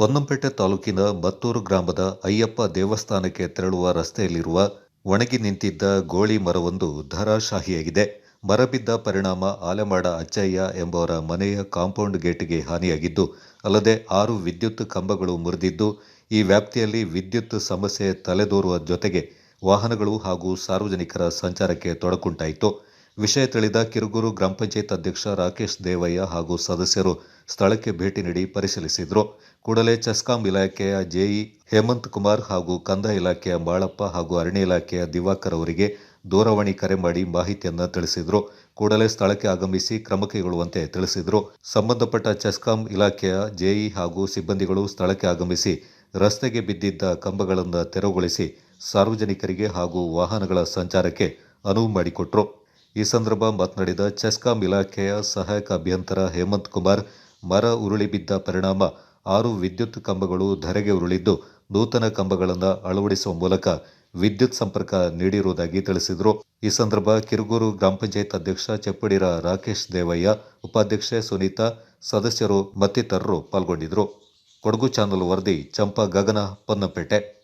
ಪೊನ್ನಂಪೇಟೆ ತಾಲೂಕಿನ ಮತ್ತೂರು ಗ್ರಾಮದ ಅಯ್ಯಪ್ಪ ದೇವಸ್ಥಾನಕ್ಕೆ ತೆರಳುವ ರಸ್ತೆಯಲ್ಲಿರುವ ಒಣಗಿ ನಿಂತಿದ್ದ ಗೋಳಿ ಮರವೊಂದು ಧರಾಶಾಹಿಯಾಗಿದೆ. ಮರ ಬಿದ್ದ ಪರಿಣಾಮ ಆಲೆಮಾಡ ಅಚ್ಚಯ್ಯ ಎಂಬವರ ಮನೆಯ ಕಾಂಪೌಂಡ್ ಗೇಟ್ಗೆ ಹಾನಿಯಾಗಿದ್ದು, ಅಲ್ಲದೆ ಆರು ವಿದ್ಯುತ್ ಕಂಬಗಳು ಮುರಿದಿದ್ದು, ಈ ವ್ಯಾಪ್ತಿಯಲ್ಲಿ ವಿದ್ಯುತ್ ಸಮಸ್ಯೆ ತಲೆದೋರುವ ಜೊತೆಗೆ ವಾಹನಗಳು ಹಾಗೂ ಸಾರ್ವಜನಿಕರ ಸಂಚಾರಕ್ಕೆ ತೊಡಕುಂಟಾಯಿತು. ವಿಷಯ ತಿಳಿದ ಕಿರುಗೂರು ಗ್ರಾಮ ಪಂಚಾಯತ್ ಅಧ್ಯಕ್ಷ ರಾಕೇಶ್ ದೇವಯ್ಯ ಹಾಗೂ ಸದಸ್ಯರು ಸ್ಥಳಕ್ಕೆ ಭೇಟಿ ನೀಡಿ ಪರಿಶೀಲಿಸಿದರು. ಕೂಡಲೇ ಚೆಸ್ಕಾಂ ಇಲಾಖೆಯ ಜೆಇ ಹೇಮಂತ್ ಕುಮಾರ್ ಹಾಗೂ ಕಂದಾಯ ಇಲಾಖೆಯ ಬಾಳಪ್ಪ ಹಾಗೂ ಅರಣ್ಯ ಇಲಾಖೆಯ ದಿವಾಕರ್ ಅವರಿಗೆ ದೂರವಾಣಿ ಕರೆ ಮಾಡಿ ಮಾಹಿತಿಯನ್ನು ತಿಳಿಸಿದರು. ಕೂಡಲೇ ಸ್ಥಳಕ್ಕೆ ಆಗಮಿಸಿ ಕ್ರಮ ಕೈಗೊಳ್ಳುವಂತೆ ತಿಳಿಸಿದ್ರು. ಸಂಬಂಧಪಟ್ಟ ಚೆಸ್ಕಾಂ ಇಲಾಖೆಯ ಜೆಇ ಹಾಗೂ ಸಿಬ್ಬಂದಿಗಳು ಸ್ಥಳಕ್ಕೆ ಆಗಮಿಸಿ ರಸ್ತೆಗೆ ಬಿದ್ದಿದ್ದ ಕಂಬಗಳನ್ನು ತೆರವುಗೊಳಿಸಿ ಸಾರ್ವಜನಿಕರಿಗೆ ಹಾಗೂ ವಾಹನಗಳ ಸಂಚಾರಕ್ಕೆ ಅನುವು ಮಾಡಿಕೊಟ್ರು. ಈ ಸಂದರ್ಭ ಮಾತನಾಡಿದ ಚೆಸ್ಕಾಂ ಇಲಾಖೆಯ ಸಹಾಯಕ ಅಭಿಯಂತರ ಹೇಮಂತ್ ಕುಮಾರ್, ಮರ ಉರುಳಿ ಬಿದ್ದ ಪರಿಣಾಮ, ಆರು ವಿದ್ಯುತ್ ಕಂಬಗಳು ಧರೆಗೆ ಉರುಳಿದ್ದು, ನೂತನ ಕಂಬಗಳನ್ನು ಅಳವಡಿಸುವ ಮೂಲಕ ವಿದ್ಯುತ್ ಸಂಪರ್ಕ ನೀಡಿರುವುದಾಗಿ ತಿಳಿಸಿದರು. ಈ ಸಂದರ್ಭ ಕಿರುಗೂರು ಗ್ರಾಮ ಪಂಚಾಯತ್ ಅಧ್ಯಕ್ಷ ಚೆಪ್ಪಡಿರ ರಾಕೇಶ್ ದೇವಯ್ಯ, ಉಪಾಧ್ಯಕ್ಷೆ ಸುನೀತಾ, ಸದಸ್ಯರು ಮತ್ತಿತರರು ಪಾಲ್ಗೊಂಡಿದ್ದರು ಕೊಡಗು ಚಾನಲ್ ವರದಿ, ಚಂಪಾ ಗಗನ, ಪೊನ್ನಪೇಟೆ.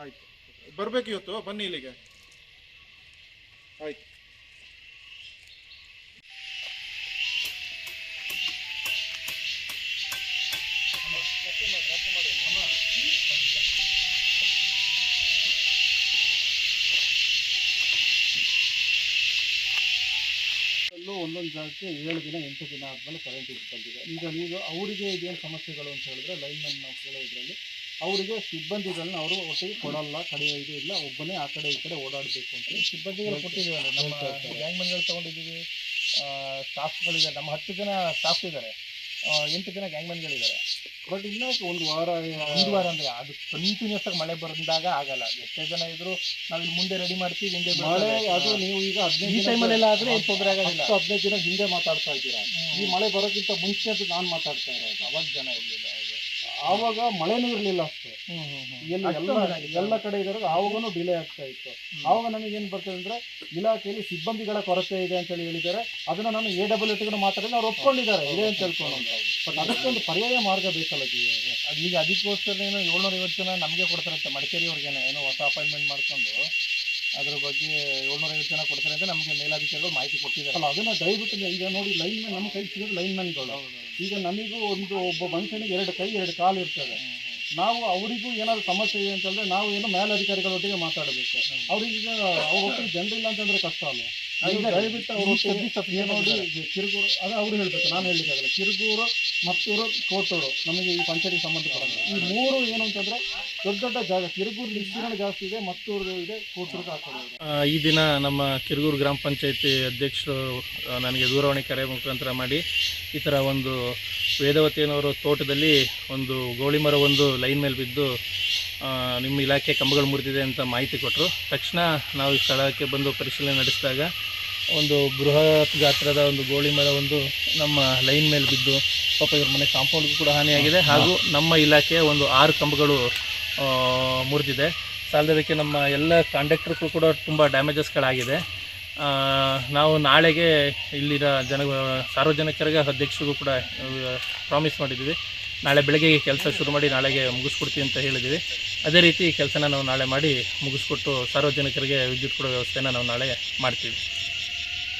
ಆಯ್ತು. ಬರ್ಬೇಕು ಇವತ್ತು, ಬನ್ನಿ ಇಲ್ಲಿಗೆ. ಆಯ್ತು. ಒಂದೊಂದು ಜಾಗಕ್ಕೆ ಏಳು ದಿನ, ಎಂಟು ದಿನ ಆದಮೇಲೆ ಕರೆಂಟ್ ಇಟ್ಕೊಂಡಿದೆ. ಈಗ ನೀವು ಅವರಿಗೆ ಇದೇನು ಸಮಸ್ಯೆಗಳು ಅಂತ ಹೇಳಿದ್ರೆ ಲೈನ್ ನಾವು ಕೇಳೋದ್ರಲ್ಲಿ ಅವರಿಗೆ ಸಿಬ್ಬಂದಿಗಳನ್ನ ಅವರು ಒಟ್ಟಿಗೆ ಕೊಡಲ್ಲ ಕಡೆ ಇದು ಇಲ್ಲ ಒಬ್ಬನೇ ಆ ಕಡೆ ಈ ಕಡೆ ಓಡಾಡಬೇಕು ಅಂತ ಸಿಬ್ಬಂದಿಗಳು ಕೊಟ್ಟಿದ್ದೀವಲ್ಲ ನಮ್ಮ ಗ್ಯಾಂಗ್ ಮನ್ಗಳು ತೊಗೊಂಡಿದ್ದೀವಿ. ಸ್ಟಾಫ್ಗಳಿದ್ದಾರೆ ನಮ್ಮ ಹತ್ತು ಜನ ಸ್ಟಾಫ್ ಇದ್ದಾರೆ. ಎಂಟು ಜನ ಗ್ಯಾಂಗ್ ಮನ್ಗಳಿದ್ದಾರೆ ಬಟ್ ಇನ್ನೂ ಒಂದು ವಾರ ಒಂದು ವಾರ ಅಂದರೆ ಅದು ಕಂಟಿನ್ಯೂಸ್ ಆಗಿ ಮಳೆ ಬಂದಾಗ ಆಗಲ್ಲ. ಎಷ್ಟೇ ಜನ ಇದ್ರು ನಾವು ಇಲ್ಲಿ ಮುಂದೆ ರೆಡಿ ಮಾಡ್ತೀವಿ ಹಿಂದೆ ಮಳೆ ಅದು. ನೀವು ಈಗ ಈ ಹದಿನೈದು ಟೈಮಲ್ಲೆಲ್ಲ ಆದರೆ ಏನು ತೊಂದರೆ ಆಗೋದಿಲ್ಲ ಹದಿನೈದು ದಿನ ಹಿಂದೆ ಮಾತಾಡ್ತಾ ಇದ್ದೀರಾ? ಈ ಮಳೆ ಬರೋಕ್ಕಿಂತ ಮುಂಚೆ ಅಂತ ನಾನು ಮಾತಾಡ್ತಾ ಇರೋದು ಅವಾಗ ಜನ ಹೌದು ಆವಾಗ ಮಳೆನೂ ಇರಲಿಲ್ಲ ಅಷ್ಟು. ಎಲ್ಲಿ ಎಲ್ಲ ಕಡೆ ಇದ್ರಾಗ ಆವಾಗೂ ಡಿಲೇ ಆಗ್ತಾ ಇತ್ತು. ಆವಾಗ ನಮಗೆ ಏನು ಬರ್ತದೆ ಅಂದ್ರೆ ಇಲಾಖೆಯಲ್ಲಿ ಸಿಬ್ಬಂದಿಗಳ ಕೊರತೆ ಇದೆ ಅಂತ ಹೇಳಿ ಹೇಳಿದ್ದಾರೆ. ಅದನ್ನ ನಾನು ಎ ಡಬ್ಲ್ಯೂ ಟಿಗೂ ಮಾತಾಡಿದ್ರೆ ಅವ್ರು ಒಪ್ಕೊಂಡಿದ್ದಾರೆ. ಇದೆ ಅಂತ ಹೇಳ್ಕೊಂಡು ಬಟ್ ಅದಕ್ಕೊಂದು ಪರ್ಯಾಯ ಮಾರ್ಗ ಬೇಕಲ್ಲ ಈಗ ಅದಕ್ಕೋಸ್ಕರ ಏನು ಏಳ್ನೂರ ಐವತ್ತು ಜನ ನಮಗೆ ಕೊಡ್ತಾರಂತೆ. ಮಡಿಕೇರಿ ಅವ್ರಿಗೆ ಏನೋ ಹೊಸ ಅಪಾಯಿಂಟ್ಮೆಂಟ್ ಮಾಡ್ಕೊಂಡು ಅದ್ರ ಬಗ್ಗೆ ಏಳ್ನೂರ ಐವತ್ತು ಜನ ಕೊಡ್ತಾರೆ ಅಂತ ನಮಗೆ ಮೇಲಾಧಿಕಾರಿಗಳು ಮಾಹಿತಿ ಕೊಟ್ಟಿದ್ದಾರೆ. ಅಲ್ಲ ಅದನ್ನ ದಯವಿಟ್ಟು ಈಗ ನೋಡಿ ಲೈನ್ ಮ್ಯಾನ್ ನಮ್ಮ ಕೈ ಸಿಗೋದು ಲೈನ್ ಮ್ಯಾನ್ಗಳು ಈಗ ನಮಗೂ ಒಂದು ಒಬ್ಬ ಮನುಷ್ಯನಿಗೆ ಎರಡು ಕೈ ಎರಡು ಕಾಲು ಇರ್ತದೆ. ನಾವು ಅವರಿಗೂ ಏನಾದ್ರು ಸಮಸ್ಯೆ ಇದೆ ಅಂತಂದ್ರೆ ನಾವು ಏನು ಮೇಲಧಿಕಾರಿಗಳೊಟ್ಟಿಗೆ ಮಾತಾಡಬೇಕು. ಅವ್ರಿಗೆ ಈಗ ಅವ್ರ ಒಟ್ಟಿಗೆ ಜನರಿಲ್ಲ ಅಂತಂದ್ರೆ ಕಷ್ಟ ಅಲ್ಲ. ದಯವಿಟ್ಟು ಅವ್ರ ನೋಡಿ ಕಿರುಗೂರು ಅದು ಅವ್ರು ಹೇಳ್ಬೇಕು ನಾನು ಹೇಳಲಿಕ್ಕಾಗಲ್ಲ. ಕಿರುಗೂರು ಮತ್ತೂರು ಕೋಟೂರು ನಮಗೆ ಈ ಪಂಚಾಯತಿಗೆ ಸಂಬಂಧಪಟ್ಟಂತೆ ಈ ಮೂರು ಏನು ಅಂತಂದ್ರೆ ದೊಡ್ಡ ದೊಡ್ಡ ಜಾಗ ಕಿರುಗೂರು ವಿಸ್ತೀರ್ಣ ಜಾಸ್ತಿ ಇದೆ ಮತ್ತೂರು ಇದೆ ಕೋಟೂರು ಈ ದಿನ ನಮ್ಮ ಕಿರುಗೂರು ಗ್ರಾಮ ಪಂಚಾಯತಿ ಅಧ್ಯಕ್ಷರು ನನಗೆ ದೂರವಾಣಿ ಕರೆ ಮುಖಾಂತರ ಮಾಡಿ ಈ ಥರ ಒಂದು ವೇದವತಿಯನವರ ತೋಟದಲ್ಲಿ ಒಂದು ಗೋಳಿ ಮರ ಒಂದು ಲೈನ್ ಮೇಲೆ ಬಿದ್ದು ನಿಮ್ಮ ಇಲಾಖೆ ಕಂಬಗಳು ಮುರಿದಿದೆ ಅಂತ ಮಾಹಿತಿ ಕೊಟ್ಟರು ತಕ್ಷಣ ನಾವು ಈ ಸ್ಥಳಕ್ಕೆ ಬಂದು ಪರಿಶೀಲನೆ ನಡೆಸಿದಾಗ ಒಂದು ಬೃಹತ್ ಗಾತ್ರದ ಒಂದು ಗೋಳಿ ಮರ ಒಂದು ನಮ್ಮ ಲೈನ್ ಮೇಲೆ ಬಿದ್ದು ಪಾಪ ಇವ್ರ ಮನೆ ಕಾಂಪೌಂಡ್ಗೂ ಕೂಡ ಹಾನಿಯಾಗಿದೆ. ಹಾಗೂ ನಮ್ಮ ಇಲಾಖೆಯ ಒಂದು ಆರು ಕಂಬಗಳು ಮುರಿದಿದೆ. ಸಾಲದಕ್ಕೆ ನಮ್ಮ ಎಲ್ಲ ಕಾಂಡಕ್ಟ್ರಿಗೂ ಕೂಡ ತುಂಬ ಡ್ಯಾಮೇಜಸ್ಗಳಾಗಿದೆ. ನಾವು ನಾಳೆಗೆ ಇಲ್ಲಿನ ಜನ ಸಾರ್ವಜನಿಕರಿಗೆ ಅಧ್ಯಕ್ಷರಿಗೂ ಕೂಡ ಪ್ರಾಮಿಸ್ ಮಾಡಿದ್ದೀವಿ. ನಾಳೆ ಬೆಳಗ್ಗೆ ಕೆಲಸ ಶುರು ಮಾಡಿ ನಾಳೆಗೆ ಮುಗಿಸ್ಕೊಡ್ತೀವಿ ಅಂತ ಹೇಳಿದ್ದೀವಿ. ಅದೇ ರೀತಿ ಕೆಲಸನ ನಾವು ನಾಳೆ ಮಾಡಿ ಮುಗಿಸ್ಕೊಟ್ಟು ಸಾರ್ವಜನಿಕರಿಗೆ ವಿದ್ಯುತ್ ಕೊಡೋ ವ್ಯವಸ್ಥೆನ ನಾವು ನಾಳೆ ಮಾಡ್ತೀವಿ.